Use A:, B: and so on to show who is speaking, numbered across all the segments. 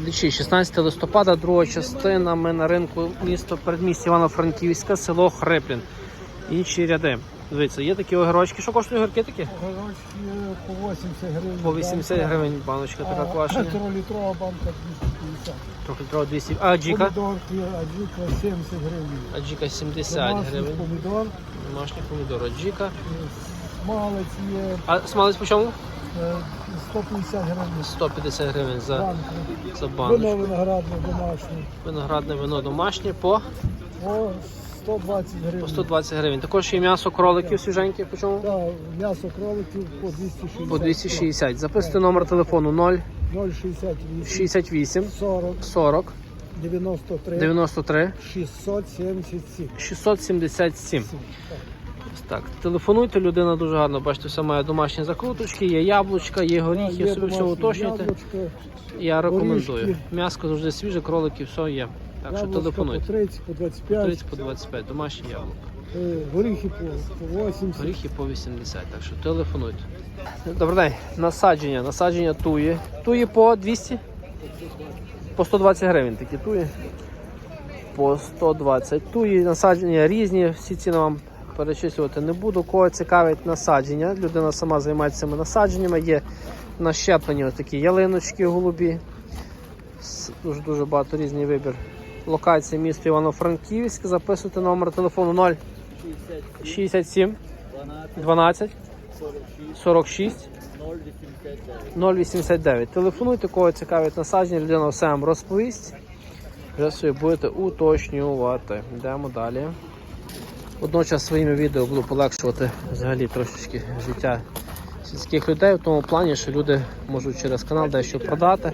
A: Глядачі, 16 листопада, друга частина. Ми на ринку місто передмістя Івано-Франківська, село Хриплін. Інші ряди. Дивіться, є такі огірочки. Що коштують огірки такі?
B: Горочки по 80 гривень.
A: По 80 гривень баночка така квашена.
B: Тролітрова банка 250.
A: Трохи трохи 200. А джіка?
B: Помідорки, аджіка 70 гривень.
A: А джіка 70
B: Домашній
A: гривень.
B: помідор,
A: Домашній помідор. А джіка.
B: смалець є
A: А смалець по чому?
B: Е, 150 гривень.
A: 150 гривень за,
B: Банку.
A: за
B: Вино
A: баночку.
B: виноградне домашнє.
A: Виноградне вино домашнє по,
B: По 120 гривень.
A: по 120 гривень. Також є м'ясо кроликів свіженьке. По чому?
B: Да, м'ясо кроликів по 260.
A: По 260. Записуйте номер телефону 0
B: 0,68,
A: 68
B: 40,
A: 40
B: 93,
A: 93
B: 677.
A: 677. Ось Так, телефонуйте, людина дуже гарно, бачите, все має домашні закруточки, є яблучка, є горіхи, собі все
B: домашнє
A: уточнюйте. Я рекомендую.
B: горішки.
A: М'яско завжди свіже, кролики, все є. Так що телефонуйте.
B: по 30, по 25,
A: 30 по 25, домашні яблука.
B: е, горіхи по, по 80.
A: Горіхи по 80, так що телефонуйте. Добрий день. Насадження, насадження туї. Туї по 200? По 120 гривень такі туї. По 120. Туї насадження різні, всі ціни вам перечислювати не буду. Кого цікавить насадження, людина сама займається цими насадженнями. Є нащеплені ось такі ялиночки голубі. Дуже дуже багато різний вибір. Локація місто Івано-Франківськ. Записуйте номер телефону 0 67 12 46 089. Телефонуйте, кого цікавить насадження, людина все вам розповість. Вже собі будете уточнювати. Йдемо далі. Водночас своїми відео буду полегшувати взагалі трошечки життя сільських людей в тому плані, що люди можуть через канал дещо продати,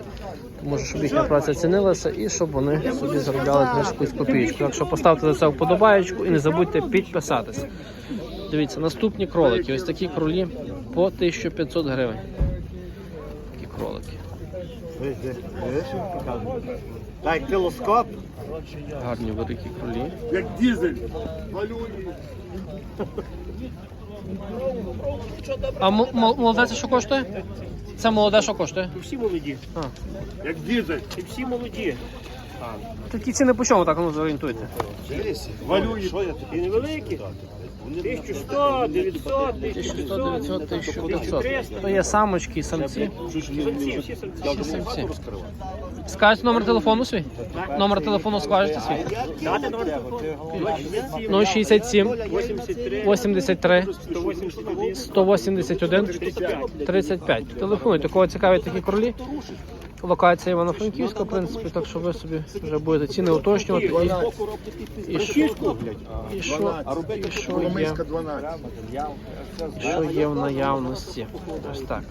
A: може, щоб їхня праця цінилася і щоб вони собі заробляли теж якусь копійку. Так що поставте за це вподобаєчку і не забудьте підписатися. Дивіться, наступні кролики. Ось такі кролі по 1500 гривень. Такі кролики.
C: Так, телескоп.
A: Гарні великі кролі.
C: Як дізель.
A: А м- молоде це що коштує? Це молоде що коштує?
C: Всі молоді.
A: А.
C: Як дізель. І всі молоді.
A: Такі ціни по чому так ну, зорієнтуйте?
C: Валюні. І невеликі. 1100, 900,
A: 1100,
C: 1500.
A: 900, 1500. То є самочки самці.
C: Самці, всі самці.
A: Всі самці. Скажете номер телефону свій? Номер телефону скажете свій?
C: Дати номер телефону.
A: 067
C: 83,
A: 83
C: 181,
A: 181 35. Телефонуйте, кого цікавить такі кролі. Локація Івано-Франківська, в принципі, так що ви собі вже будете ціни уточнювати. І, і, що, і, що, і що, є, і що є в наявності. Ось так.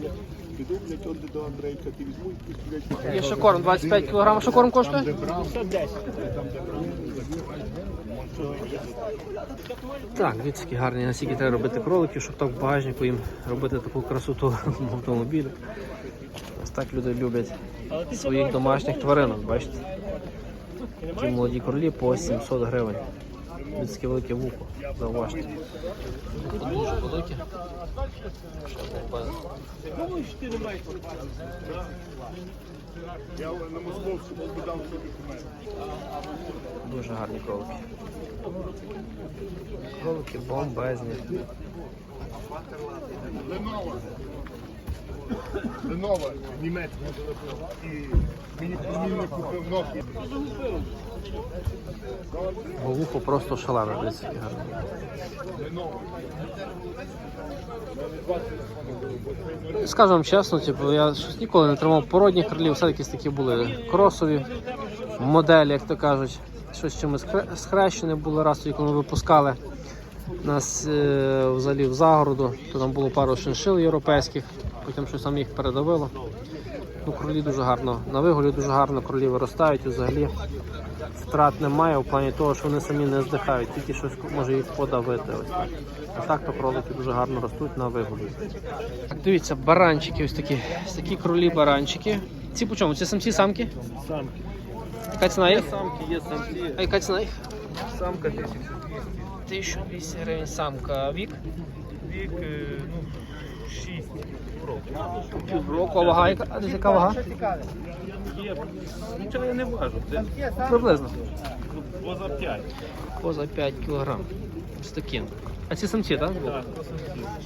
A: Є ще корм 25 кг. Що корм коштує?
C: 110.
A: Так, дивіться, які гарні, наскільки треба робити кроликів, щоб так в багажнику їм робити таку красоту в автомобілі. Ось так люди люблять своїх домашніх тваринок, бачите? Ті молоді кролі по 700 гривень. Людське велике вухо, зауважте. Дуже велике.
C: Я на московському подав документи.
A: Дуже гарні кролики. Кролики бомбезні.
C: Ленова. Ленова, німецька. І мені купив Nokia.
A: Вухо просто які гарні. Скажу вам чесно, типу, я щось ніколи не тримав породніх крилів, все якісь такі були кросові моделі, як то кажуть. Щось чимось хре- схрещене було раз коли ми випускали нас е, взагалі в загороду, то там було пару шиншил європейських, потім щось там їх передавило. Ну, кролі дуже гарно, на виголі дуже гарно кролі виростають взагалі втрат немає в плані того, що вони самі не здихають, тільки щось може їх подавити. Ось так. А так то кролики дуже гарно ростуть на вигулі. Так, дивіться, баранчики ось такі. Ось такі кролі баранчики. Ці по чому? Це самці самки?
C: Самки.
A: Яка ціна їх?
C: Самки є самці.
A: А яка ціна їх?
C: Самка 1200.
A: 1200 гривень самка. А Вік?
C: Вік, е, ну, 6.
A: Півроку, а вага яка? А десь яка вага?
D: Є. Нічого я не важу. Це
A: Приблизно.
D: поза 5.
A: Поза 5 кг. Ось такі. А ці самці, так?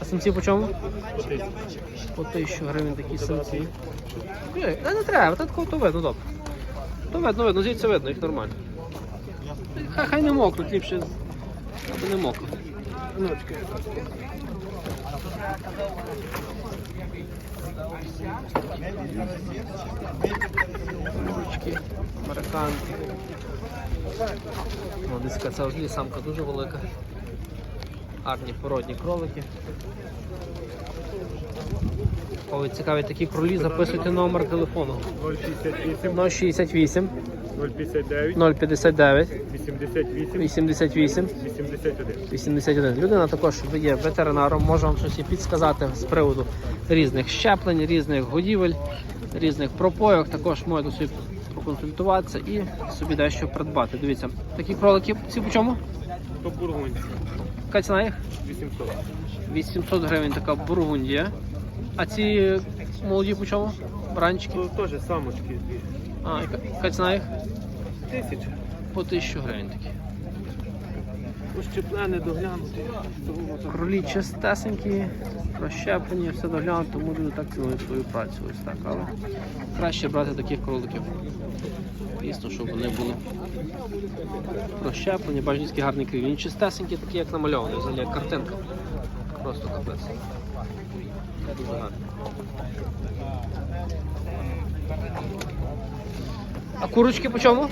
A: А самці по чому? По 1000 гривень такі самці. Ей, та не треба, та такого то видно, добре. То видно, видно, звідси видно, їх нормально. Хай, хай не мокнуть, ліпше, аби не мокнуть. Ручки, американки. Молодицька, це самка дуже велика. Гарні породні кролики. Ой, цікаві такі кролі, записуйте номер телефону
C: 068,
A: 068
C: 059,
A: 059
C: 88,
A: 88
C: 81.
A: 81. Людина також є ветеринаром, може вам щось і підсказати з приводу різних щеплень, різних годівель, різних пропойок. Також можете собі проконсультуватися і собі дещо придбати. Дивіться, такі кролики ці по чому?
D: То бургунці.
A: Яка ціна їх?
D: 800.
A: 800 гривень така бургундія. А ці молоді по чому? Бранчики.
D: Ну, теж самочки.
A: А, яка, яка ціна їх?
D: Тисяча.
A: По 1000 гривень такі.
D: Ущеплене доглянути.
A: Кролі чистесенькі, розщеплені, все доглянуто, тому люди так цінують свою працю. Ось так. Але краще брати таких кроликів. Дійсно, щоб вони були розщеплені, бачите, який гарний криль. Він чистесенький, такі, як намальований, взагалі як картинка. Просто капець. Дуже гарний. А курочки по чому?